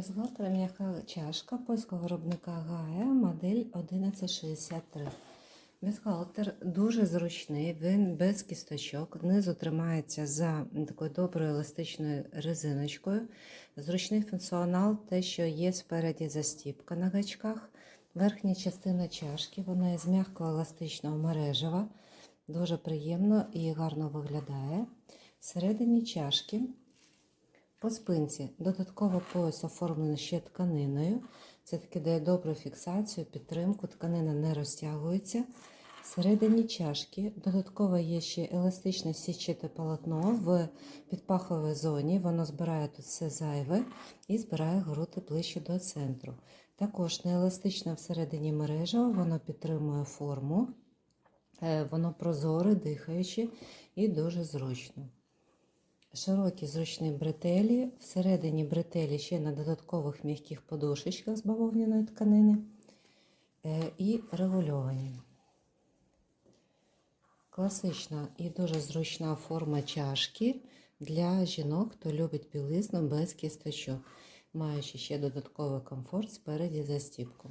Бюстгальтер м'яка чашка польського виробника Гая, модель 1163. Бюстгальтер дуже зручний, він без кісточок, знизу тримається за такою доброю еластичною резиночкою. Зручний функціонал, те, що є спереді застіпка на гачках. Верхня частина чашки, вона із м'якого еластичного мережева, дуже приємно і гарно виглядає. Всередині чашки по спинці додатково пояс оформлений ще тканиною. Це таки дає добру фіксацію, підтримку, тканина не розтягується. Всередині чашки додатково є ще еластичне січите полотно в підпаховій зоні. Воно збирає тут все зайве і збирає груди ближче до центру. Також нееластична всередині мережа, воно підтримує форму, Е, воно прозоре, дихаюче і дуже зручно. Широкі зручні бретелі. Всередині бретелі ще на додаткових м'яких подушечках з бавовняної тканини е, і регульовані. Класична і дуже зручна форма чашки для жінок, хто любить білизну без кісточок, маючи ще додатковий комфорт спереді застіпку.